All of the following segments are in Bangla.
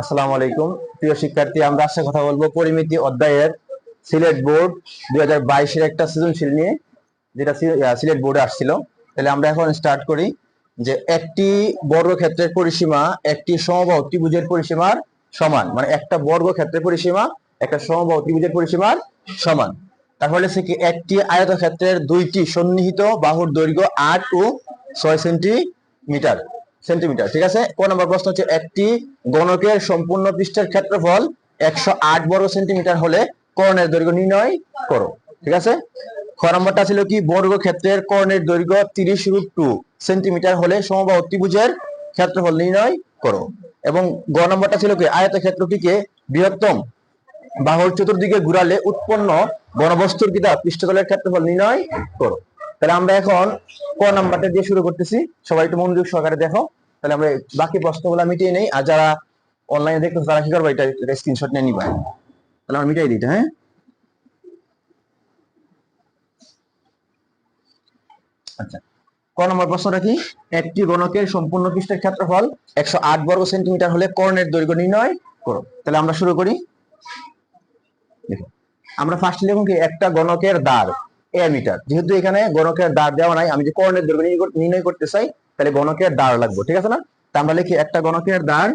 আসসালামু আলাইকুম। প্রিয় শিক্ষার্থী, আমরা আজকে কথা বলব পরিমিতি অধ্যায়ের সিলেট বোর্ড দুই হাজার বাইশের একটা সৃজনশীল নিয়ে, যেটা সিলেট বোর্ডে আসছিল। তাহলে আমরা এখন স্টার্ট করি যে একটি বর্গক্ষেত্রের পরিসীমা একটি সমবাহু ত্রিভুজের পরিসীমার সমান। মানে একটা বর্গক্ষেত্রের পরিসীমা, একটা সমবাহু ত্রিভুজের পরিসীমার সমান। তাহলে সে কি একটি আয়তক্ষেত্রের দুইটি সন্নিহিত বাহুর দৈর্ঘ্য আট ও ছয় সেন্টিমিটার? সেন্টিমিটার, ঠিক আছে? কোন নম্বর প্রশ্ন হচ্ছে, একটি গণকের সম্পূর্ণ পৃষ্ঠের ক্ষেত্রফল একশো আট বর্গ সেন্টিমিটার হলে কর্ণের দৈর্ঘ্য নির্ণয় করো, ঠিক আছে? খ নম্বরটা ছিল কি, বর্গক্ষেত্রের কর্ণের দৈর্ঘ্য তিরিশ রুট টু সেন্টিমিটার হলে সমবাহু ত্রিভুজের ক্ষেত্রফল নির্ণয় করো। এবং গ নম্বরটা ছিল কি আয়ত ক্ষেত্রটিকে বৃহত্তম বাহুর চতুর্দিকে ঘুরালে উৎপন্ন গণবস্তুর কিতা পৃষ্ঠতলের ক্ষেত্রফল নির্ণয় করো। তাহলে আমরা এখন ক নাম্বারটা দিয়ে শুরু করতেছি। সবাই একটু মনোযোগ সহকারে দেখো। তাহলে আমরা বাকি প্রশ্নগুলো মিটিয়ে নেই, আর যারা অনলাইনে দেখতেছো তারা কি করব? এটা স্ক্রিনশট নিয়ে নিবা। তাহলে আমরা মিটাই দিই হ্যাঁ? আচ্ছা। ক নম্বর প্রশ্নটা কি? একটি গণকের সম্পূর্ণ পৃষ্ঠের ক্ষেত্রফল একশো আট বর্গ সেন্টিমিটার হলে কর্ণের দৈর্ঘ্য নির্ণয় করো। তাহলে আমরা শুরু করি। দেখো, আমরা ফার্স্ট লিখুন কি? একটা গণকের দ্বার। মিটার যেহেতু এখানে গণকের দ্বার দেওয়া নাই, আমি যে কর্ণের দৈর্ঘ্য নির্ণয় করতে চাই, তাহলে গণকের দ্বার লাগবে, ঠিক আছে না? তা আমরা লিখি একটা গণকের দ্বার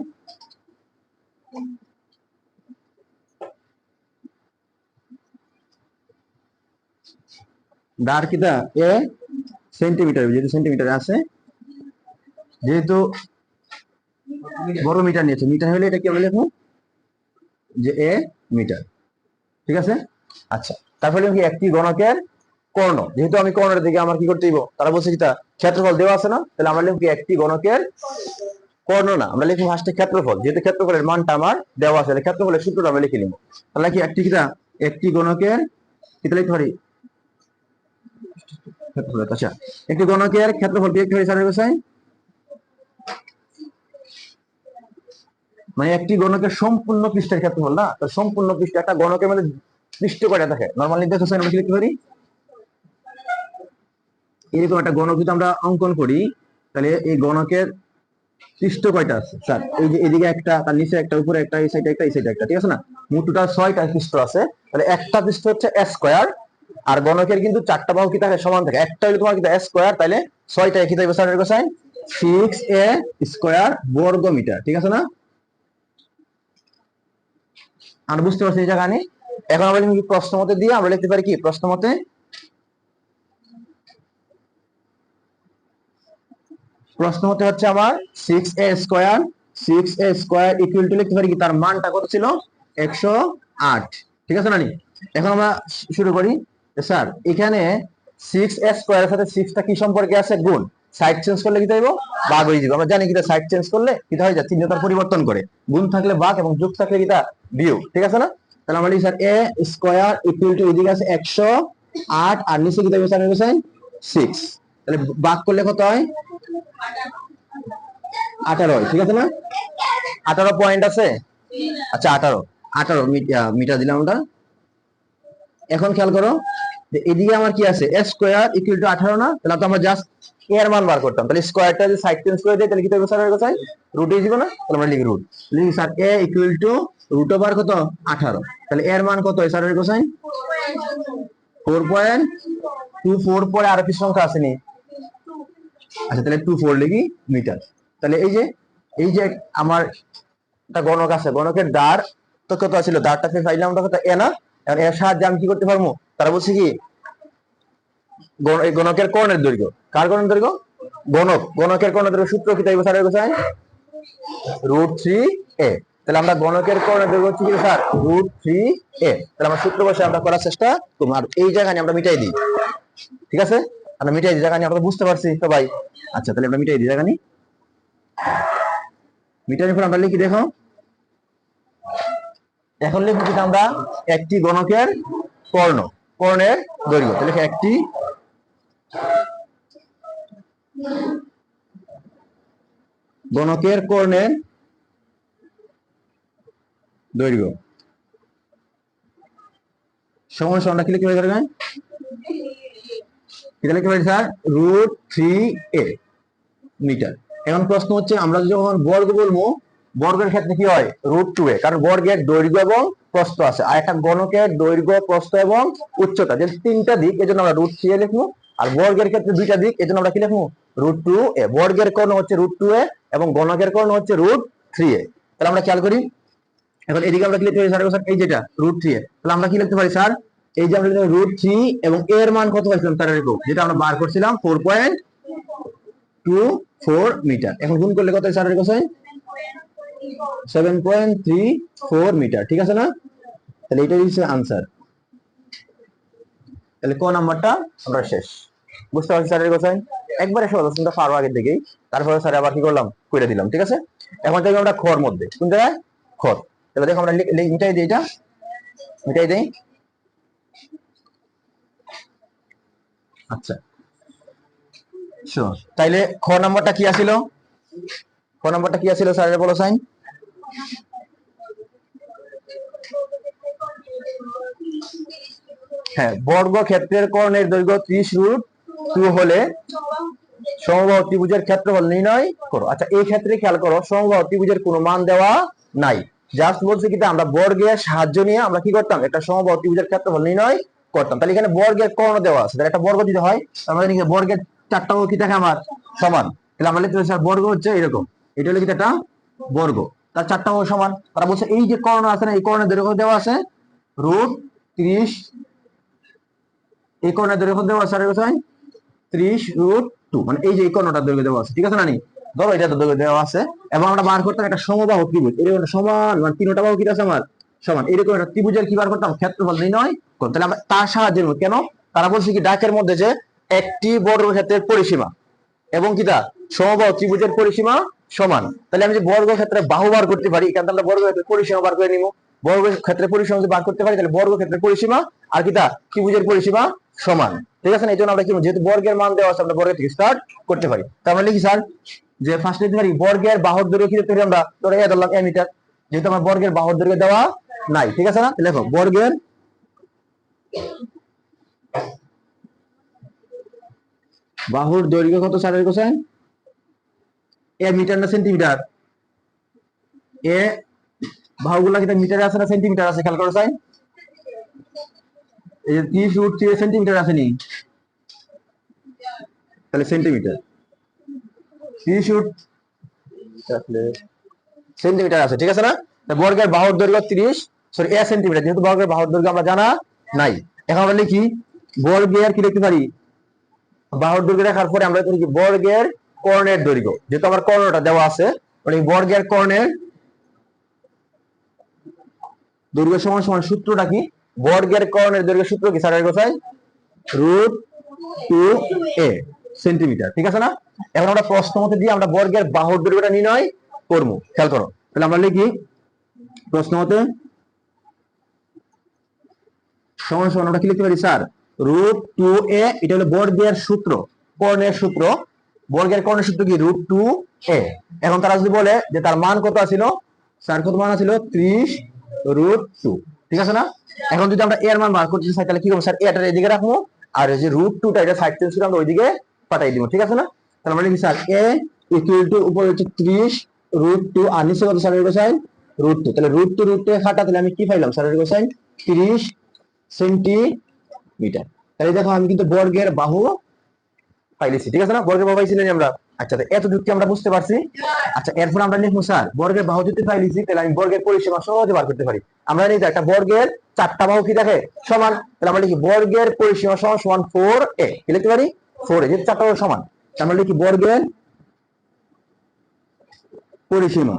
দ্বার কিটা এ সেন্টিমিটার, যেহেতু সেন্টিমিটার আছে, যেহেতু বড় মিটার নিয়েছে, মিটার হলে এটা কি আমরা লিখব? যে এ মিটার, ঠিক আছে? আচ্ছা তারপরে কি একটি গণকের কর্ণ। যেহেতু আমি কর্ণের দিকে আমার কি করতে দিব তারা বলছে কি তা, ক্ষেত্রফল দেওয়া আছে না? তাহলে আমরা লিখব একটি গণকের কর্ণ না। আমরা লিখব ফার্স্টে ক্ষেত্রফল। যেহেতু ক্ষেত্রফলের মানটা আমার দেওয়া আছে, তাহলে ক্ষেত্রফলের সূত্রটা আমরা লিখে নিব। তাহলে কি একটি কিটা একটি গণকের কিতা লিখতে পারি? ক্ষেত্রফল আচ্ছা। একটি গণকের ক্ষেত্রফল লিখতে পারি স্যারের কোথায় মানে একটি গণকের সম্পূর্ণ পৃষ্ঠের ক্ষেত্রফল না? তো সম্পূর্ণ পৃষ্ঠ একটা গণকের মধ্যে পৃষ্ঠ করে থাকে? নর্মালি দেখো আমরা কি লিখতে পারি? এরকম একটা গণক যদি আমরা অঙ্কন করি, তাহলে এই গণকের পৃষ্ঠ কয়টা আছে? স্যার, এই যে এদিকে একটা, তার নিচে একটা, উপরে একটা, এই সাইডে একটা, এই সাইডে একটা, ঠিক আছে না? মোট টোটাল ছয়টা পৃষ্ঠ আছে। তাহলে একটা পৃষ্ঠ হচ্ছে স্কোয়ার, আর গণকের কিন্তু চারটা বাহু কি থাকে সমান থাকে। একটা হলে তোমার কিন্তু স্কোয়ার, তাহলে ছয়টা কি থাকবে sir, cosine. Six A square বর্গ মিটার ঠিক আছে না? আমরা বুঝতে পারছি এই জায়গা নেই এখন আমরা যদি প্রশ্ন মতে দিয়ে আমরা লিখতে পারি কি? প্রশ্ন মতে প্রশ্ন মতে হচ্ছে আমার six A square six A square equal to লিখতে পারি কি? তার মানটা কত ছিল? একশো আট। ঠিক আছে নানি? এখন আমরা শুরু করি। স্যার, এখানে সিক্স এ স্কোয়ারের সাথে সিক্সটা কি সম্পর্কে আছে? গুণ। সাইড চেঞ্জ করলে কি যাইব বাঘ হয়ে যাবে। আমরা জানি কিটা সাইড চেঞ্জ করলে কিটা হয়ে যায়? চিহ্নটার পরিবর্তন করে। গুণ থাকলে বাঘ এবং যোগ থাকলে কি কিটা বিয়োগ। ঠিক আছে না? তাহলে আমরা sir A square equal to এদিকে আছে একশো আট, আর নিচে কি দেবে স্যার সিক্স তাহলে বাঘ করলে কত হয়? আঠারো ঠিক আছে না? আঠারো পয়েন্ট আছে? আচ্ছা আঠারো। আঠারো মিটার দিলাম আমরা। এখন খেয়াল করো এদিকে আমার কি আছে? এ স্কোয়ার ইকুয়াল টু আঠারো না? তাহলে তো আমরা জাস্ট এর মান বার করতাম। তাহলে স্কোয়ারটা যদি সাইড চেঞ্জ করে দেয় তাহলে কি থাকবে স্যার কোথায়? রুট দিব না? তাহলে আমরা লিখি রুট লিখি sir A equal to root over কত? আঠারো। তাহলে এর মান কত স্যারের কোথায়? ফোর পয়েন্ট টু ফোর পরে আর কি সংখ্যা আসেনি। আচ্ছা তাহলে টু ফোর লিখি মিটার তাহলে এই যে এই যে আমার একটা গণক আছে, গণকের দ্বার, তো কত ছিল দ্বারটা ফের পাইলাম কত এ না? এখন এর সাহায্যে আমি কি করতে পারব? তারা বলছে কি গণকের কর্ণের দৈর্ঘ্য। কার কর্ণের দৈর্ঘ্য? গণক। গণকের কর্ণের দৈর্ঘ্য সূত্র কি তাই স্যারের কোথায় রুট থ্রি এ তাহলে আমরা গণকের কর্ণের দৈর্ঘ্য হচ্ছে কি, স্যার? রুট থ্রি এ তাহলে আমরা সূত্র বসে আমরা করার চেষ্টা করব। আর এই জায়গায় আমরা মিটাই দিই। ঠিক আছে? আমরা মিটাই দিই জায়গা নিয়ে আমরা তো বুঝতে পারছি, তো ভাই আচ্ছা তাহলে আমরা মিটাই দিই জায়গা নিয়ে মিটারের পর আমরা লিখি, দেখো। এখন লিখব কি আমরা? একটি গণকের কর্ণ, কর্ণের দৈর্ঘ্য। তাহলে একটি গণকের কর্ণের দৈর্ঘ্য। সমান সমানটা কি স্যার এটা লিখতে পারি sir? Root three A metre. এখন প্রশ্ন হচ্ছে, আমরা যখন বর্গ বলব, বর্গের ক্ষেত্রে কি হয়? Root two A. কারণ বর্গের দৈর্ঘ্য এবং প্রস্থ আছে। আর একটা গণকের দৈর্ঘ্য, প্রস্থ এবং উচ্চতা। যে তিনটা দিক, এজন্য আমরা রুট থ্রি এ লিখব। আর বর্গের ক্ষেত্রে দুইটা দিক, এজন্য আমরা কি লিখব? Root two A. বর্গের কর্ণ হচ্ছে রুট টু এ এবং গণকের কর্ণ হচ্ছে রুট থ্রি এ। তাহলে আমরা খেয়াল করি। এখন এদিকে আমরা কি লিখতে পারি স্যার, এই যেটা, রুট থ্রি এ। তাহলে আমরা কি লিখতে পারি স্যার? এই যে আমরা রুট থ্রি এবং এর মান কত পাইছিলাম? তার এরকম যেটা আমরা বার করছিলাম four point two four metre এখন গুণ করলে কত sir cosine seven point three four metre ঠিক আছে না? তাহলে এটাই হচ্ছে আনসার তাহলে কোন নাম্বারটা? আমরা শেষ। বুঝতে পারছি স্যারের কোসাইন একবারে সহজ চিন্তা পারো আগের দিকেই। তারপরে স্যার আবার কি করলাম? করে দিলাম, ঠিক আছে? এখন থেকে আমরা খর মধ্যে। কোন জায়গায় খর। এবার দেখো আমরা মিটাই দিই এটা। মিটাই দিই। আচ্ছা। শিওর তাইলে খ নাম্বারটা কি আছিল খ নাম্বারটা কি আছিল স্যারের বলো সাইন? হ্যাঁ বর্গ ক্ষেত্রের কর্ণের দৈর্ঘ্য ত্রিশ রুট টু হলে ত্রিভুজের ক্ষেত্রফল নির্ণয় করো। আচ্ছা এই ক্ষেত্রে খেয়াল করো সমবাহু ত্রিভুজের কোনো মান দেওয়া নাই। জাস্ট বলছে কি আমরা বর্গের সাহায্য নিয়ে আমরা কি করতাম? একটা সমবাহু ত্রিভুজের ক্ষেত্রফল নির্ণয় করতাম। তাহলে এখানে বর্গের কর্ণ দেওয়া আছে। একটা বর্গ যদি হয় আমাদের এখানে বর্গের চারটা কি থাকে আমার? সমান। তাহলে আমরা লিখতে স্যার, বর্গ হচ্ছে এরকম। এটা হলো কি একটা বর্গ। তার চারটা বাহু সমান। তারা বলছে, এই যে কর্ণ আছে না, এই কর্ণের দৈর্ঘ্য দেওয়া আছে রুট ত্রিশ। এই কর্ণের দৈর্ঘ্য দেওয়া আছে? আর ত্রিশ রুট টু। মানে এই যে এই কর্ণটার দৈর্ঘ্য দেওয়া আছে। ঠিক আছে না নি? ধরো এটা দৈর্ঘ্য দেওয়া আছে। এবং আমরা বার করতাম একটা সমবাহু ত্রিভুজ। এরকম সমান মানে তিনটা বাহু কি আছে আমার? সমান। এরকম একটা ত্রিভুজের কি বার করতাম? ক্ষেত্রফল নির্ণয় তাহলে আমরা তার সাহায্যে নেব। কেন? তারা বলছে কি, ডাকের মধ্যে যে একটি বর্গক্ষেত্রের পরিসীমা এবং কি তা? সমবাহু ত্রিভুজের পরিসীমা সমান। তাহলে আমি যে বর্গক্ষেত্রে বাহু বার করতে পারি, এখান থেকে আমরা বর্গক্ষেত্রের পরিসীমা বার করে নিব। বর্গক্ষেত্রের পরিসীমা যদি বার করতে পারি, তাহলে বর্গক্ষেত্রের পরিসীমা আর কি তা? ত্রিভুজের পরিসীমা সমান। ঠিক আছে না? এই জন্য আমরা কি যেহেতু বর্গের মান দেওয়া আছে, আমরা বর্গের থেকে স্টার্ট করতে পারি। মানে লিখি, স্যার, যে ফার্স্ট লিখতে পারি, বর্গের বাহুর দৈর্ঘ্য কি পারি আমরা? ধরো ধরলাম এ মিটার। যেহেতু আমার বর্গের বাহুর দৈর্ঘ্য দেওয়া নাই, ঠিক আছে না? তাহলে দেখো, বর্গের বাহুর দৈর্ঘ্য কত স্যারের কোসাইন? এ মিটার না সেন্টিমিটার? এ বাহুগুলা কি মিটারে আছে না সেন্টিমিটার আছে? খেয়াল করো সাইন। এই যে ত্রিশ রুট থ্রি সেন্টিমিটার আছে নি তাহলে সেন্টিমিটার। ত্রিশ রুট সেন্টিমিটার আছে, ঠিক আছে না? বর্গের বাহুর দৈর্ঘ্য ত্রিশ সরি এ সেন্টিমিটার, যেহেতু বর্গের বাহুর দৈর্ঘ্য আমরা জানা নাই। এখন আমরা লিখি বর্গের কি লিখতে পারি? বাহুর দৈর্ঘ্য দেখার পরে আমরা লিখি বর্গের কর্ণের দৈর্ঘ্য। যেহেতু আমার কর্ণটা দেওয়া আছে মানে বর্গের কর্ণের দৈর্ঘ্য সমান সমান সূত্রটা কি? বর্গের কর্ণের দৈর্ঘ্য সূত্র কি? স্যারের কোথায় রুট টু এ সেন্টিমিটার, ঠিক আছে না? এখন আমরা প্রশ্ন মতে দিয়ে আমরা বর্গের বাহুর দৈর্ঘ্যটা নির্ণয় করব। খেয়াল করো। তাহলে আমরা লিখি, প্রশ্ন মতে সমান সমান আমরা কি লিখতে পারি, স্যার? রুট টু এ এটা হলো বর্গের সূত্র। কর্ণের সূত্র। বর্গের কর্ণের সূত্র কি? রুট টু এ এখন তারা যদি বলে যে তার মান কত ছিল স্যার, কত মান ছিল ত্রিশ রুট টু ঠিক আছে না? এখন যদি আমরা এর মান বার করতে চাই, তাহলে কি করব, স্যার? এটার এদিকে রাখব, আর যে রুট টুটা এটা সাইড থেকে আমরা ওইদিকে পাঠাই দিব। ঠিক আছে না? তাহলে আমরা লিখি, স্যার এ ইকুয়াল টু উপরে হচ্ছে ত্রিশ রুট টু আর নিচে কত, স্যার কোসাইন? রুট টু তাহলে রুট টু রুট টু খাটা, তাহলে আমি কি পাইলাম, স্যার কোসাইন? ত্রিশ সেন্টিমিটার। তাহলে দেখো আমি কিন্তু বর্গের বাহু পাইলেছি, ঠিক আছে না? বর্গের বাহু পাইছিলেন আমরা। আচ্ছা এত যুক্তি আমরা বুঝতে পারছি? আচ্ছা এরপর আমরা লিখব, স্যার, বর্গের বাহু যদি পাইলেছি, তাহলে আমি বর্গের পরিসীমা সহজে বার করতে পারি। আমরা জানি একটা বর্গের চারটা বাহু কি থাকে সমান। তাহলে আমরা লিখি বর্গের পরিসীমা সমান সমান ফোর এ কি লিখতে পারি? ফোর এ যেহেতু চারটা বাহু সমান। আমরা লিখি বর্গের পরিসীমা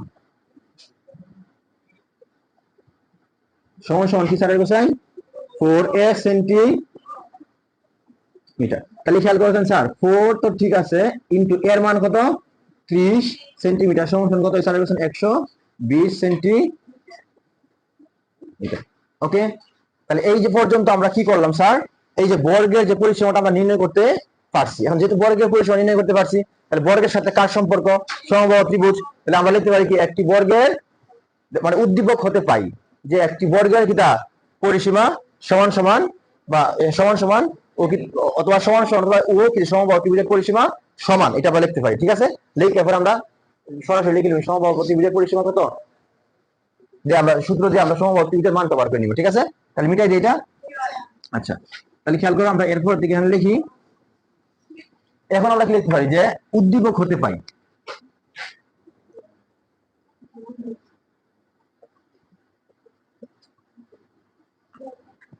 সমান সমান কি স্যারের cosine four A centimetre. তাহলে খেয়াল করেছেন স্যার, ফোর তো ঠিক আছে, ইন্টু এর মান কত? ত্রিশ সেন্টিমিটার। সমান কত? স্যার একশো বিশ সেন্টি মিটার ওকে? তাহলে এই যে পর্যন্ত আমরা কি করলাম স্যার? এই যে বর্গের যে পরিসীমাটা আমরা নির্ণয় করতে পারছি। এখন যেহেতু বর্গের পরিসীমা নির্ণয় করতে পারছি, তাহলে বর্গের সাথে কার সম্পর্ক? সমবাহু ত্রিভুজ। তাহলে আমরা লিখতে পারি কি, একটি বর্গের মানে উদ্দীপক হতে পাই যে একটি বর্গের কিটা পরিসীমা সমান সমান বা সমান সমান অথবা সমান সমান অথবা ও সমবাহু ত্রিভুজের পরিসীমা সমান, এটা আমরা লিখতে পারি, ঠিক আছে? লিখে এরপর আমরা সরাসরি লিখে নেবেন সমবাহু ত্রিভুজের পরিসীমা কত? যে আমরা, সূত্র দিয়ে আমরা সমবাহু ত্রিভুজের মানটা বার করে নিব, ঠিক আছে? তাহলে মিটাই দিই এটা? আচ্ছা তাহলে খেয়াল করো আমরা এরপর দিকে লিখি, এখন আমরা কি লিখতে পারি যে উদ্দীপক হতে পাই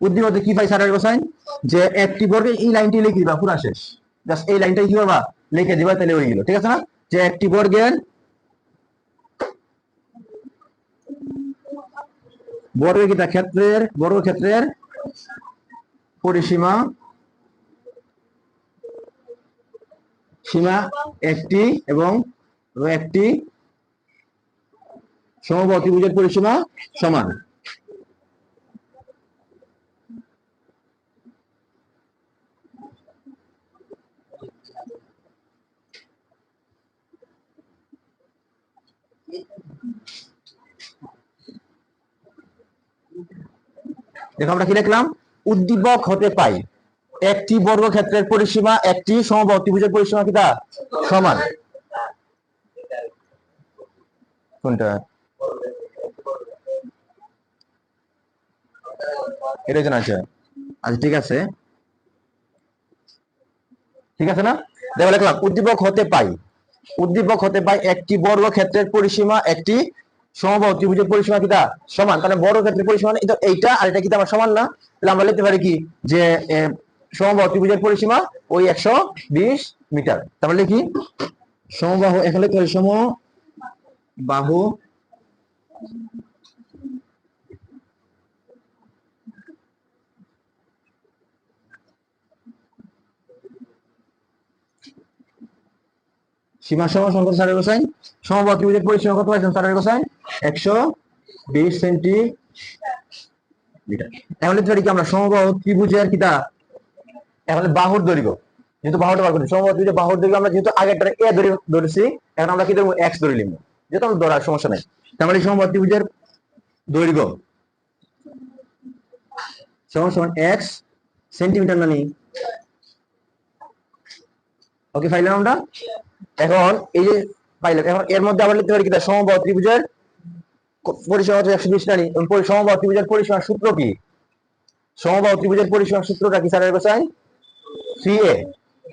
উদ্দীপকে কি পাই স্যারের কোসাইন যে একটি বর্গে এই লাইনটি লিখে দিবা, পুরা শেষ। জাস্ট এই লাইনটাই কি করবা? লিখে দিবা, তাহলে হয়ে গেল। ঠিক আছে না? যে একটি বর্গের বর্গকিতা ক্ষেত্রের বর্গক্ষেত্রের পরিসীমা, সীমা একটি এবং একটি সমবাহু ত্রিভুজের পরিসীমা সমান। দেখো আমরা কি উদ্দীপক হতে পাই। একটি বর্গক্ষেত্রের পরিসীমা, একটি সমবাহু ত্রিভুজের পরিসীমা কিটা সমান। কোনটা? এটা জন আছে। আচ্ছা ঠিক আছে। ঠিক আছে না? দেখো লিখলাম উদ্দীপক হতে পাই। উদ্দীপক হতে পাই একটি বর্গক্ষেত্রের পরিসীমা, একটি সমবাহু ত্রিভুজের পরিসীমা কিটা সমান। তাহলে বড় ক্ষেত্রের পরিসীমা মানে এইটা আর এটা কিটা আমার সমান না? তাহলে আমরা লিখতে পারি কি? যে সমবাহু ত্রিভুজের পরিসীমা ওই একশো বিশ মিটার। তাহলে লিখি, সমবাহু, এখানে পারি সম বাহু সীমা সমান সংকট সারের কোসাইন সমবাহু ত্রিভুজের পরিসীমা কত পাইছেন? সারের কোসাইন একশো বিশ সেন্টি মিটার এখন লিখতে কি আমরা সমবাহু ত্রিভুজের বাহুর দৈর্ঘ্য। যেহেতু বাহুটা বার করি সমবাহু ত্রিভুজের বাহুর দৈর্ঘ্য আমরা যেহেতু আগেরটা এ ধরে ধরেছি, এখন আমরা কি ধরবো? এক্স ধরে নিব যেহেতু আমরা ধরার সমস্যা নাই। তার মানে সমবাহু ত্রিভুজের দৈর্ঘ্য সমান সমান এক্স সেন্টিমিটার না ওকে ফাইলাম আমরা? এখন এই যে পাইলাম এখন এর মধ্যে আবার লিখতে পারি কি তার সমবাহু ত্রিভুজের পরিসীমা হচ্ছে একশো বিশ নারী সমবাহু ত্রিভুজের পরিসীমার সূত্র কি? সমবাহু ত্রিভুজের পরিসীমার সূত্রটা কি স্যারের কোথায়? থ্রি এ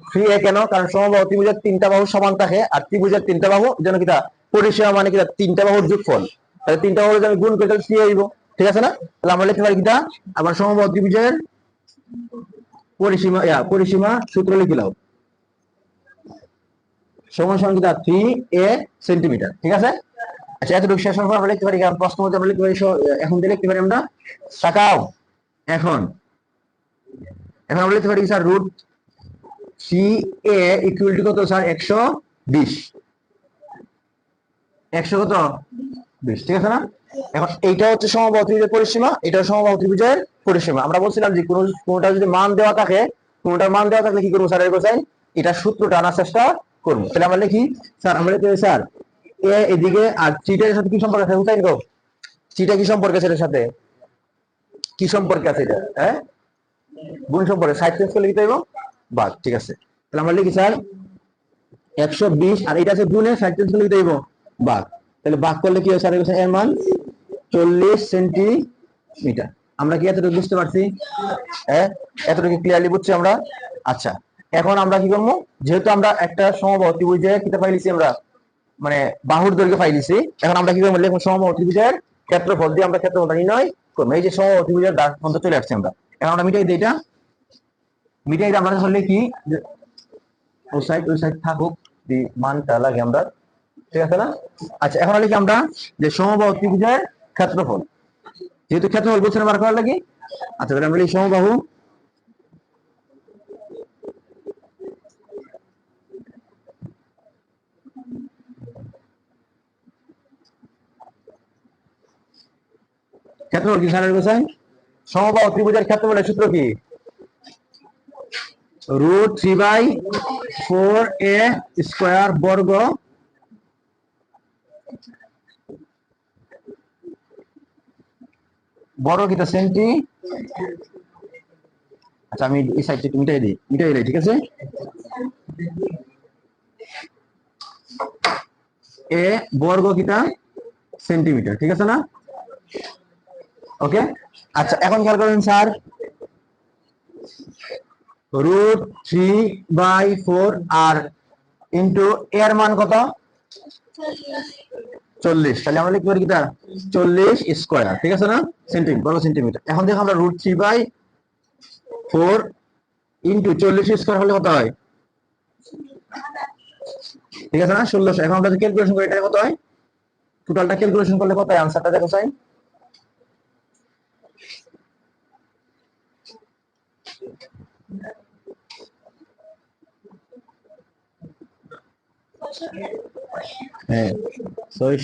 থ্রি এ কেন? কারণ সমবাহু ত্রিভুজের তিনটা বাহু সমান থাকে, আর ত্রিভুজের তিনটা বাহু যেন কিটা পরিসীমা মানে কিটা তিনটা বাহুর যোগফল। তাহলে তিনটা বাহু আমি গুণ করি তাহলে থ্রি আইব ঠিক আছে না? তাহলে আমরা লিখতে পারি কিটা আবার সমবাহু ত্রিভুজের পরিসীমা পরিসীমা সূত্র লিখিলাম সমান কিটা থ্রি এ সেন্টিমিটার ঠিক আছে? আচ্ছা এতটুকু শেষ হওয়ার লিখতে পারি, কারণ প্রশ্ন আমরা লিখতে পারি এখন দিয়ে লিখতে পারি আমরা তাকাও এখন। এখন আমরা লিখতে পারি স্যার রুট সি এ কত স্যার? একশো বিশ। একশো কত? বিশ, ঠিক আছে না? এখন এইটা হচ্ছে সমবাহু ত্রিভুজের পরিসীমা এটা সমবাহু ত্রিভুজের পরিসীমা। আমরা বলছিলাম যে কোনো কোনোটা যদি মান দেওয়া থাকে, কোনোটার মান দেওয়া থাকলে কি করব স্যার এর কোথায় এটা সূত্রটা আনার চেষ্টা করব। তাহলে আমরা লিখি, স্যার, আমরা স্যার, এ এদিকে আর চিটার সাথে কি সম্পর্ক আছে? হুসাইন গো চিটা কি সম্পর্ক আছে এটার সাথে? কি সম্পর্ক আছে এটা? হ্যাঁ? গুণ সম্পর্কে, সাইড চেঞ্জ করলে লিখতে হইব? বাদ, ঠিক আছে। তাহলে আমরা লিখি, স্যার, একশো বিশ, আর এটা আছে গুণে, সাইড চেঞ্জ করলে লিখতে হইব? বাদ। তাহলে বাদ করলে কি হয়, স্যার, এর মান চল্লিশ সেন্টিমিটার। আমরা কি এতটুকু বুঝতে পারছি? হ্যাঁ? এতটুকু ক্লিয়ারলি বুঝছি আমরা? আচ্ছা। এখন আমরা কি করব? যেহেতু আমরা একটা সমবাহু ত্রিভুজে কিতা পাইলিছি আমরা মানে বাহুর দৈর্ঘ্য পাইলিছি, এখন আমরা কি করব? লিখব সমবাহু ত্রিভুজের ক্ষেত্রফল দিয়ে আমরা ক্ষেত্রফলটা নির্ণয় করব। এই যে সমবাহু ত্রিভুজের দাগ পর্যন্ত চলে আসছে আমরা। এখন আমরা মিটাই দিই এটা। মিটাই আমরা হলে কি? ওই সাইড ওই সাইড থাকুক, দি মানটা লাগে আমরা। ঠিক আছে না? আচ্ছা এখন লিখি আমরা যে সমবাহু ত্রিভুজের ক্ষেত্রফল। যেহেতু ক্ষেত্রফল বলছেন বার করার লাগে? আচ্ছা তাহলে আমরা সমবাহু ক্ষেত্রফল কি স্যারের কোথায় সমবাহু ত্রিভুজের ক্ষেত্রফলের সূত্র কি? Root three by four A square বর্গ বড় কিটা সেন্টি? আচ্ছা আমি এই সাইডটা একটু মিটাই দিই মিটাই দিই, ঠিক আছে? এ বর্গ কিটা সেন্টিমিটার, ঠিক আছে না? ওকে আচ্ছা এখন খেয়াল করেন sir. Root three by four R into এর মান কত? চল্লিশ। তাহলে আমরা লিখতে পারি কিটা? চল্লিশ স্কোয়ার ঠিক আছে না? সেন্টিমিটার বর্গ সেন্টিমিটার এখন দেখো আমরা root three by four into চল্লিশ স্কোয়ার হলে কত হয়? ঠিক আছে না? ষোলোশো। এখন আমরা ক্যালকুলেশন করি এটা কত হয়? টোটালটা ক্যালকুলেশন করলে কত হয়? আনসারটা দেখো চাই হ্যাঁ একবারে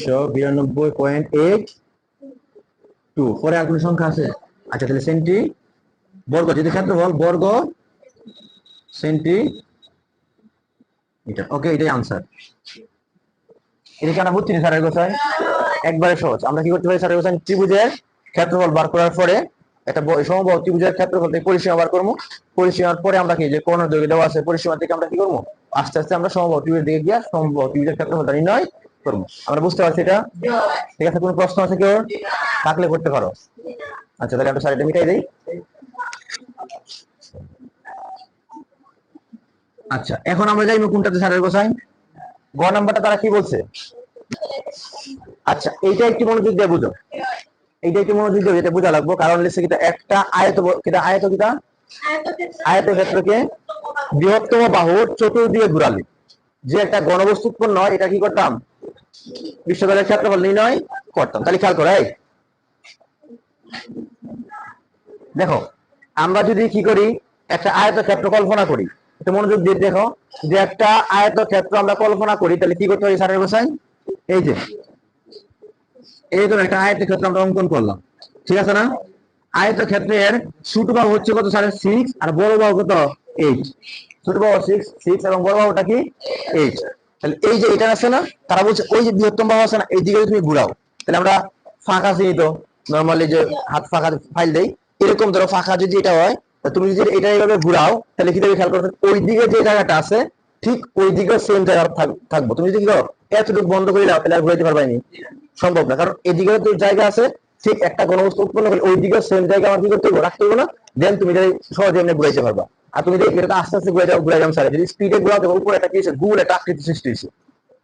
সহজ। আমরা কি করতে পারি গোছায় ত্রিভুজের ক্ষেত্রফল বার করার পরে একটা ব- সমবাহু ত্রিভুজের ক্ষেত্রফল থেকে পরিসীমা বার করব। পরিসীমার পরে আমরা কি, যে দৈর্ঘ্য দেওয়া আছে, পরিসীমা থেকে আমরা কি করব? আস্তে আস্তে আমরা সমবাহু ত্রিভুজের দিকে গিয়ে সমবাহু ত্রিভুজের ক্ষেত্রফলটা নির্ণয় করব। আমরা বুঝতে পারছি এটা? ঠিক আছে, কোনো প্রশ্ন আছে কেউ? থাকলে করতে পারো। আচ্ছা তাহলে আমরা শাড়িটা মিটাই দিই। আচ্ছা এখন আমরা যাই কোনটাতে স্যারের গোসাই গ নাম্বারটা তারা কি বলছে? আচ্ছা এইটা একটু মনোযোগ দিয়ে বুঝো। এইটা একটু মনোযোগ দিয়ে এটা বোঝা লাগবো, কারণ লিখছে কিটা একটা আয়ত কিটা আয়ত কিটা আয়ত ক্ষেত্রকে বৃহত্তম বাহুর চতুর্দিকে ঘুরালি। যে একটা গণবস্তু উৎপন্ন হয়, এটা কি করতাম? বিশ্বকালের ক্ষেত্রফল নির্ণয় করতাম। তাহলে খেয়াল করো দেখো, আমরা যদি কি করি, একটা আয়ত ক্ষেত্র কল্পনা করি, একটু মনোযোগ দিয়ে দেখো, যে একটা আয়ত ক্ষেত্র আমরা কল্পনা করি, তাহলে কি করতে হবে, স্যারের গোসাই এই যে, এই ধরো একটা আয়ত ক্ষেত্র আমরা অঙ্কন করলাম। ঠিক আছে না? আয়ত ক্ষেত্রের ছোট বাহু হচ্ছে কত? স্যারের সিক্স আর বড় বাহু কত? এইট ছোট বাহু সিক্স সিক্স এবং বড় বাহুটা কি? এইট তাহলে এই যে এটা আছে না, তারা বলছে ওই যে বৃহত্তম বাহু আছে না, এই দিকে তুমি ঘুরাও। তাহলে আমরা ফাঁকা চিহ্নিত নর্মালি যে হাত ফাঁকা ফাইল দেই, এরকম ধরো ফাঁকা যদি এটা হয়, তা তুমি যদি এটা এইভাবে ঘুরাও, তাহলে কি দেবে খেয়াল করতে ওই দিকে যে জায়গাটা আছে, ঠিক ওই দিকে সেম জায়গা থাক- থাকব। তুমি যদি কি করো, এতটুকু বন্ধ করে দাও, তাহলে আর ঘুরাইতে পারবে না। সম্ভব না, কারণ এদিকে তো জায়গা আছে ঠিক একটা কোনো বস্তু উৎপন্ন করলে ওই দিকে সেম জায়গা আমার কি করতে হবে রাখতে হবে না? দেন তুমি এটা সহজে এমনি ঘুরাইতে পারবা। আর তুমি যদি এটা আস্তে আস্তে ঘুরে যাও ঘুরে যাও স্যার যদি স্পিডে ঘুরাও তবে উপরে একটা কি হয়েছে গুল একটা আকৃতি সৃষ্টি হয়েছে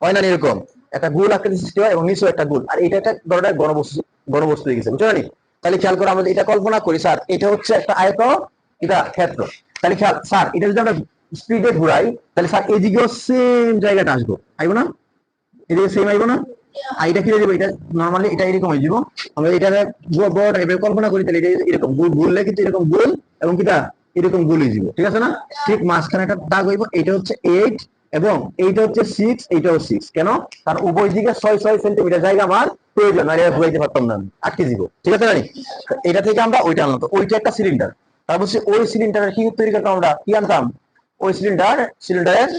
হয় না এরকম? একটা গুল আকৃতি সৃষ্টি হয় এবং নিচেও একটা গুল। আর এটা একটা ধরনের গণবস্তু গণবস্তু হয়ে গেছে বুঝছ না তাহলে খেয়াল করে, আমরা এটা কল্পনা করি, স্যার, এটা হচ্ছে একটা আয়ত এটা ক্ষেত্র। তাহলে খেয়াল, স্যার, এটা যদি আমরা স্পিডে ঘুরাই, তাহলে স্যার, এদিকেও সেম জায়গাটা আসব। আইবো না? এদিকে সেম আইবো না? আর এটা হয়ে যাবে এটা নর্মালি এটা এরকম হয়ে যাব আমরা এটা বড় টাইপের কল্পনা করি, তাহলে এটা এরকম গুল গুললে কিন্তু এরকম গুল এবং কিটা এরকম গুল হয়ে ঠিক আছে না? ঠিক মাঝখানে একটা দাগ হইব এটা হচ্ছে এইট এবং এইটা হচ্ছে সিক্স এইটাও সিক্স কেন? তার উভয় দিকে ছয় ছয় সেন্টিমিটার জায়গা আমার প্রয়োজন, আর এটা ঘুরাইতে পারতাম না। আটকে দিব, ঠিক আছে না নি? তো এটা থেকে আমরা ওইটা আনলাম ওইটা একটা সিলিন্ডার তারপর ওই সিলিন্ডারের কি তৈরি করতাম আমরা, কি আনতাম? ওই সিলিন্ডার সিলিন্ডারের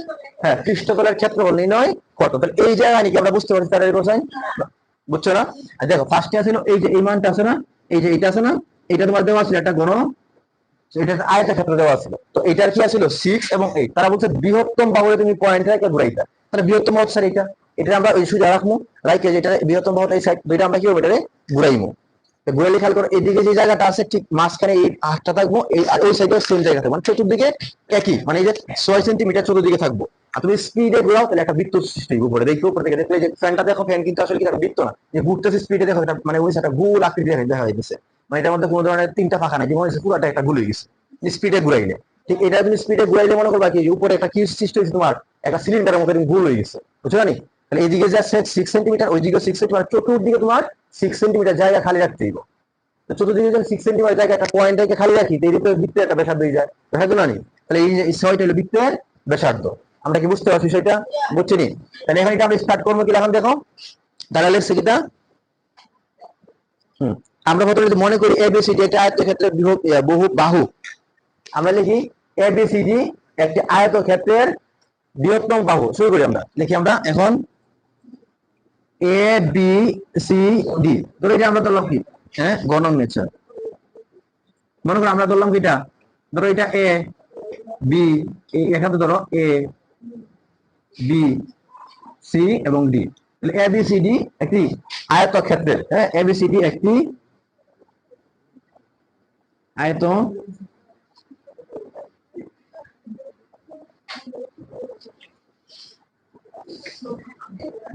হ্যাঁ পৃষ্ঠতলের ক্ষেত্রফল নির্ণয় কত? তাহলে এই জায়গায় নাকি আমরা বুঝতে পারছি তার কোসাইন। বুঝছ না? দেখো ফার্স্টে আছে এই যে এই মানটা আছে না, এই যে এটা আছে না এটা তোমার দেওয়া ছিল একটা গণ এটা ক্ষেত্র দেওয়া ছিল। তো এটার কি আছিল? সিক্স এবং এইট তারা বলছে বৃহত্তম বাহুরে তুমি পয়েন্ট থেকে ঘুরাইতা তাহলে বৃহত্তম বাহু স্যার এটা। এটা আমরা ওই সুযোগ রাখব। রাইকে যেটা বৃহত্তম বাহুটা এই সাইড দুইটা আমরা কি করব এটারে ঘুরাইমু ঘুরাইলে খেয়াল করো এদিকে যে জায়গাটা আছে ঠিক মাঝখানে এই হাতটা থাকব, এই আর ওই সাইডে সেম জায়গা থাকব মানে চতুর্দিকে একই মানে এই যে ছয় সেন্টিমিটার চতুর্দিকে থাকব। আর তুমি স্পিডে ঘুরাও, তাহলে একটা বৃত্ত সৃষ্টি উপরে, দেখো উপর থেকে, দেখলে যে ফ্যানটা দেখো ফ্যান কিন্তু আসলে কি একটা বৃত্ত না, যে ঘুরতেছে স্পিডে দেখো, এটা মানে ওই একটা গোল আকৃতি দেখা যাচ্ছে মানে এটার মধ্যে কোনো ধরনের তিনটা ফাঁকা নাই, যেমন হচ্ছে পুরাটা একটা গুলো গেছে স্পিডে ঘুরাইলে। ঠিক এটা তুমি স্পিডে ঘুরাইলে মনে করবা কি উপরে একটা কি সৃষ্টি হয়েছে তোমার, একটা সিলিন্ডারের মতো গোল হয়ে গেছে, বুঝছ না নি? তাহলে এইদিকে যা সিক্স সেন্টিমিটার ওইদিকে সিক্স সেন্টিমিটার চতুর্দিকে তোমার সিক্স সেন্টিমিটার জায়গা খালি রাখতে তো চতুর্দিকে যখন সিক্স সেন্টিমিটার জায়গা, একটা পয়েন্ট থেকে খালি রাখি, তো এদিকে বৃত্তের একটা ব্যাসার্ধ হয়ে যায়। ব্যাসার্ধ না নি? তাহলে এই যে ছয়টা হলো বৃত্তের ব্যাসার্ধ। আমরা কি বুঝতে পারছি সেটা? বুঝছি নি? তাহলে এখন আমরা স্টার্ট করব কি এখন দেখো? দাঁড়া লেখছে কিটা? হুম, আমরা প্রথমে যদি মনে করি এবিসিডি একটা আয়ত্ত ক্ষেত্রে বহু, বাহু। আমরা লিখি এবিসিডি একটি আয়ত ক্ষেত্রের বৃহত্তম বাহু। শুরু করি আমরা। লিখি আমরা এখন এ বি সি ডি ধরো এটা আমরা ধরলাম কি? হ্যাঁ গণন নেচার। মনে করো আমরা ধরলাম কি এটা ধরো এটা এ বি এখানে ধরো এ বি সি এবং ডি তাহলে এবিসিডি একটি আয়তক্ষেত্রের হ্যাঁ এবিসিডি একটি আয়ত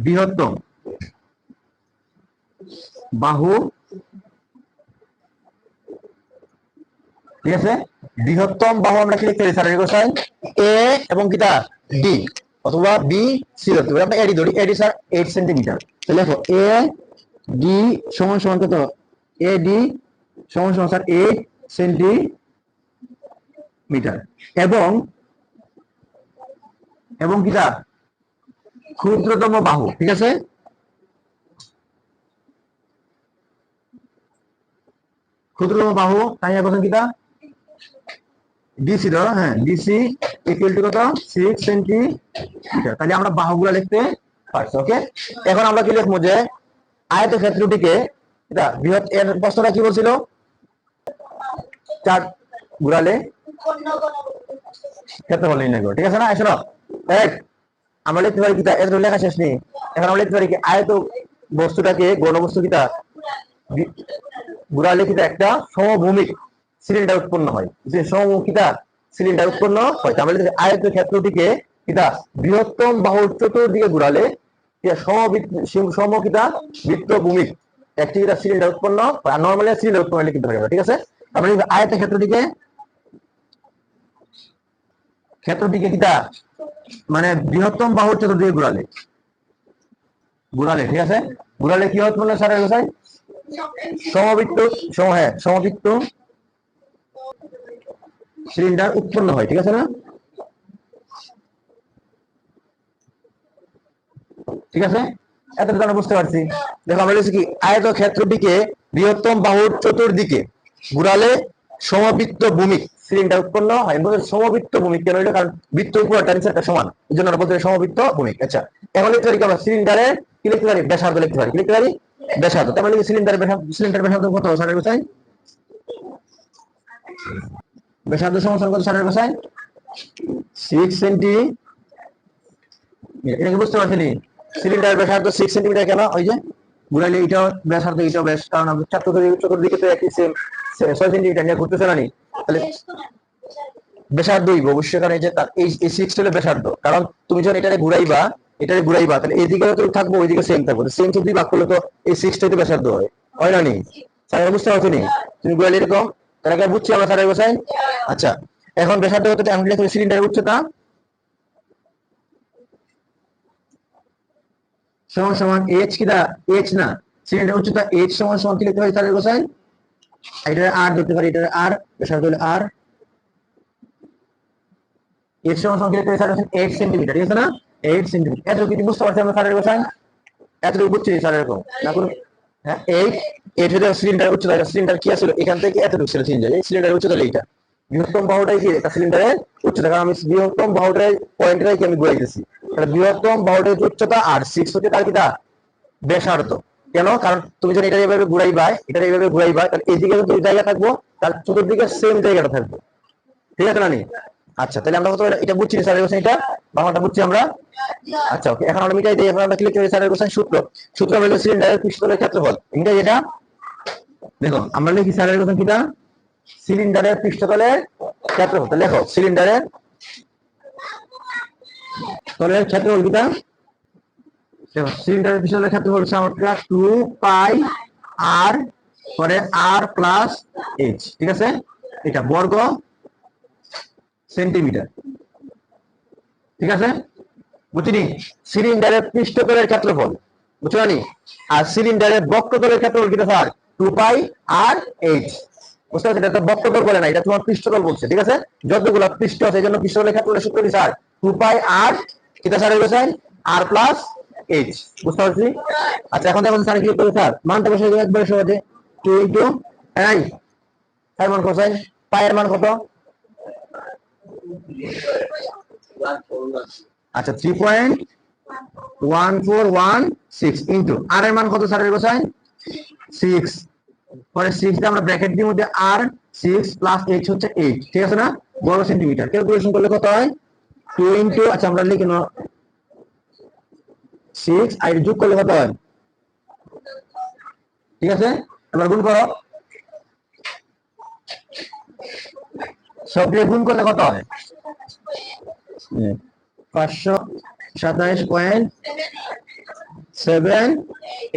বৃহত্তম। বাহু, ঠিক আছে? বৃহত্তম বাহু আমরা কি লিখতে স্যার? কোসাইন এ এবং কিটা ডি। অথবা বি, সি ধরতে পারি। আমরা এডি ধরি। এডি স্যার এইট সেন্টিমিটার তাহলে দেখো এ ডি সমান সমান কত? এ ডি সমান সমান, স্যার এইট সেন্টিমিটার এবং এবং কিটা ক্ষুদ্রতম বাহু, ঠিক আছে? ক্ষুদ্রতম বাহু, তাই এখন কিটা ডিসি ধরো হ্যাঁ ডিসি ইকুয়াল টু কত? সিক্স সেন্টিমিটার তাহলে আমরা বাহুগুলো লিখতে পারছি ওকে এখন আমরা কি লিখব যে আয়তক্ষেত্রটিকে, এটা বৃহৎ এর প্রশ্নটা কি বলছিল? চার ঘুরালে ক্ষেত্রফল নির্ণয় করো, ঠিক আছে না? শোনো, এক, আমরা লিখতে পারি কিতা? এত লেখা শেষ নেই। এখন আমরা লিখতে পারি কি আয়ত বস্তুটাকে গণবস্তু কিতা? বি- কিতা একটা সমভূমিক সিলিন্ডার উৎপন্ন হয়। যে সমমুখিতা সিলিন্ডার উৎপন্ন হয়, তার মানে আয়ত ক্ষেত্রটিকে কিতা বৃহত্তম বাহুর চতুর্দিকে ঘুরালে কিতা সমবৃত্ত বৃত্ত ভূমিক একটি কিতা সিলিন্ডার উৎপন্ন আর নর্মালি সিলিন্ডার উৎপন্ন হলে কিন্তু ঠিক আছে? আমরা আয়ত ক্ষেত্রটিকে ক্ষেত্রটিকে কিতা মানে বৃহত্তম বাহুর চতুর্দিকে ঘুরালে ঘুরালে ঠিক আছে? ঘুরালে কি উৎপন্ন কথায় সমবৃত্ত সম হ্যাঁ সমবৃত্ত সিলিন্ডার উৎপন্ন হয়, ঠিক আছে না? ঠিক আছে? এতটা আমরা বুঝতে পারছি। দেখো, আমরা লিখছি কি? আয়ত ক্ষেত্রটিকে বৃহত্তম বাহুর চতুর্দিকে ঘুরালে সমবৃত্ত ভূমি সিলিন্ডার উৎপন্ন হয়। এবং সমবৃত্ত ভূমি কেন হইল কারণ বৃত্ত উপর একটা সমান। এই জন্য আমরা বলতে সমবৃত্ত ভূমি। আচ্ছা এখন লিখতে পারি আমরা? সিলিন্ডারের কি লিখতে পারি? ব্যাসার্ধ লিখতে পারি। লিখতে পারি? ব্যাসার্ধ তার মানে সিলিন্ডার ব্যাসার্ধ কত? ব্যাসার্ধ কত? সিক্স সেন্টি এটা কি বুঝতে সিলিন্ডার ব্যাসার্ধ সিক্স সেন্টিমিটার কেন? ওই যে ঘুরাইলে এটাও ব্যাসার্ধ এটাও ব্যাস কারণ আমরা চতুর্দিকে তো একই সেম ছয় সেন্টিমিটার নিয়ে ঘুরতেছে না তাহলে ব্যাসার্ধই অবশ্যই, কারণ এই যে তার এই সিক্স হলো ব্যাসার্ধ কারণ তুমি যখন এটারে ঘুরাইবা এটারে ঘুরাইবা তাহলে এইদিকে তো থাকব, ওইদিকে সেম থাকব। সেম যদি ভাগ করলে তো এই সিক্সটাই তো ব্যাসার্ধ হয়। হয় না নি স্যার বুঝতে পারছ নি? তুমি ঘুরাইলে এরকম তাহলে কি বুঝছি আমরা স্যারের বসাই আচ্ছা এখন ব্যাসার্ধ হতে আমি লিখে সিলিন্ডারের উচ্চতা। সমান সমান এইচ কি দা? এইচ না। সিলিন্ডার উচ্চতা এইচ সমান সমান কি লিখতে পারি স্যারের বসাই এটা আর ধরতে পারি এটা আর ব্যাসার্ধ হলো আর এইচ সমান সমান কি লিখতে পারি স্যার এইট সেন্টিমিটার ঠিক আছে না? এইট সেন্টিমিটার এতটুকু কি বুঝতে পারছি আমরা স্যারের বসাই এতটুকু বুঝছি স্যারের এরকম। না হ্যাঁ এইট সিলিন্ডার উচ্চতা। সিলিন্ডার কি আসলে এখান থেকে এতটুকু ছিল সিলিন্ডার এই সিলিন্ডার উচ্চতা এইটা। বৃহত্তম বাহুটাই কি? এটা সিলিন্ডারের উচ্চতা। কারণ আমি বৃহত্তম বাহুটাই পয়েন্টটাই কি আমি ঘুরাইতেছি তাহলে বৃহত্তম বাহুটার উচ্চতা আর সিক্স হচ্ছে তার কিটা ব্যাসার্ধ। কেন? কারণ তুমি যখন এটা এইভাবে ঘুরাইবা এটা এইভাবে ঘুরাইবা তাহলে এইদিকে যদি জায়গা থাকব, তার চতুর্দিকে সেম জায়গাটা থাকবে। ঠিক আছে না নি আচ্ছা তাহলে আমরা এটা বুঝছি স্যারের কোশ্চেন এটা। বাংলাটা বুঝছি আমরা। আচ্ছা ওকে এখন আমরা মিটাই দিই, এখন আমরা ক্লিক করি স্যারের কোশ্চেন সূত্র। সূত্র হলো সিলিন্ডারের পৃষ্ঠতলের ক্ষেত্রফল। এটা। দেখো আমরা লিখি স্যারের কোশ্চেন কিটা? সিলিন্ডারের পৃষ্ঠতলের ক্ষেত্রফল। তাহলে লেখো সিলিন্ডারের তলের ক্ষেত্রফল কিটা? দেখো সিলিন্ডারের পৃষ্ঠতলের ক্ষেত্রফল হচ্ছে আমরা টু পাই আর পরে আর প্লাস এইচ ঠিক আছে? এটা বর্গ সেন্টিমিটার। ঠিক আছে? বুঝিনি? সিলিন্ডারের পৃষ্ঠতলের ক্ষেত্রফল। বুঝছ আর সিলিন্ডারের বক্রতলের ক্ষেত্রফল কিটা sir? Two pi R H. বুঝতে পারছি এটা বক্রতল বলে না, এটা তোমার পৃষ্ঠতল বলছে, ঠিক আছে? যতগুলো পৃষ্ঠ আছে, এই জন্য পৃষ্ঠতলের ক্ষেত্রফলের সূত্র কি স্যার? টু পাই আর কিটা স্যার এগুলো স্যার? আর প্লাস এইচ। বুঝতে পারছি? আচ্ছা এখন দেখুন স্যার কি করবে স্যার? মানটা বসে একবারে সহজে। টু ইন্টু এই তার মান কত স্যার? পায়ের মান কত? আচ্ছা three point one four one six into R এর মান কত স্যারের গোসাই? সিক্স পরে সিক্স আমরা ব্র্যাকেট দিয়ে মধ্যে আর সিক্স প্লাস এইচ হচ্ছে এইট ঠিক আছে না? বড় সেন্টিমিটার ক্যালকুলেশন করলে কত হয়? টু ইন্টু আচ্ছা আমরা লিখে নাও। সিক্স আর যোগ করলে কত হয়? ঠিক আছে? এবার গুণ করো। সব দিয়ে গুণ করলে কত হয়? পাঁচশো সাতাইশ পয়েন্ট সেভেন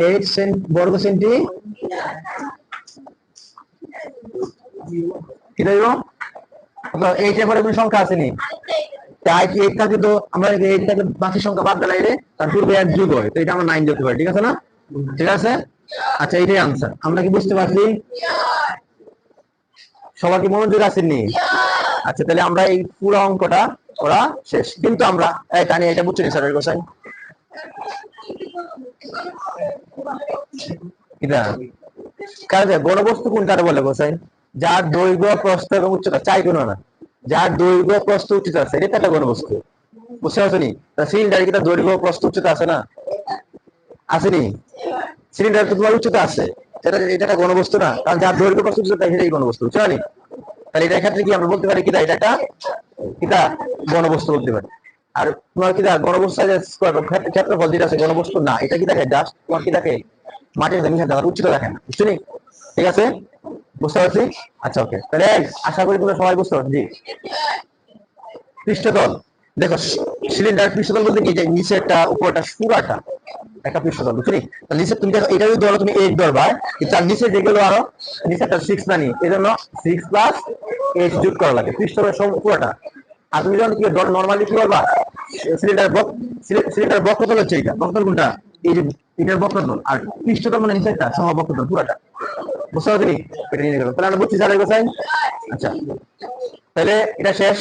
এইট বর্গ সেন্টি পরে কোনো সংখ্যা আসেনি। তাই কি এইট তো আমরা এইট বাকি সংখ্যা বাদ দিলাই রে তার পূর্বে এক যুগ হয়। তো এটা আমরা নাইন পারি ঠিক আছে না? ঠিক আছে? আচ্ছা আনসার আমরা কি বুঝতে পারছি? সবার কি মনোযোগ আসেননি আচ্ছা তাহলে আমরা এই পুরো অঙ্কটা ওরা শেষ। কিন্তু আমরা এই টানি এটা বুঝছি স্যারের গোসাই এটা। কাজে গণবস্তু কোনটা বলে গোসাই যার দৈর্ঘ্য প্রস্থ এবং উচ্চতা। চাই কোনো না। যার দৈর্ঘ্য প্রস্থ উচ্চতা আছে। এটা একটা গণবস্তু বুঝতে পারছ নি সিলিন্ডার কি দৈর্ঘ্য প্রস্থ উচ্চতা আছে না? আসেনি সিলিন্ডার তো তোমার উচ্চতা আছে। এটা এটা একটা গণবস্তু না। কারণ যার দৈর্ঘ্য উচ্চতা সেটাই গণবস্তু, বুঝতে তাহলে এটার ক্ষেত্রে কি আমরা বলতে পারি কিনা এটা একটা কিটা গণবস্তু বলতে পারি। আর তোমার কিটা গণবস্তু ক্ষেত্র- ক্ষেত্রফল যেটা আছে, গণবস্তু না, এটা কি দেখে? জাস্ট তোমার কি দেখে? মাটির জমি উচ্চতা দেখে না, বুঝছ? ঠিক আছে? বুঝতে পারছি? আচ্ছা ওকে তাহলে আশা করি তোমরা সবাই বুঝতে পারছ পৃষ্ঠতল। দেখো সিলিন্ডার পৃষ্ঠতল বলতে কি? যে নিচে একটা, উপরটা সুরাটা একটা পৃষ্ঠতল নি? তাহলে নিচে তুমি দেখো, এটা যদি ধরো তুমি এইট ধরবা তার নিচে যেগুলো আরও, নিচে একটা সিক্স মানি এই জন্য সিক্স প্লাস এইট যোগ করা লাগে, পৃষ্ঠতলের সব পুরোটা। আর তুমি যখন কি নর্মালি কি করবা? সিলিন্ডার বক সিলিন্ডার বক্রতল হচ্ছে এটা বক্রতল কোনটা? এই যে এটার বক্রতল, আর পৃষ্ঠতল মানে নিচে একটা সহ পুরোটা। বুঝতে পারছি এটা নিয়ে গেল। তাহলে আমরা বুঝছি, স্যার আচ্ছা। তাহলে এটা শেষ।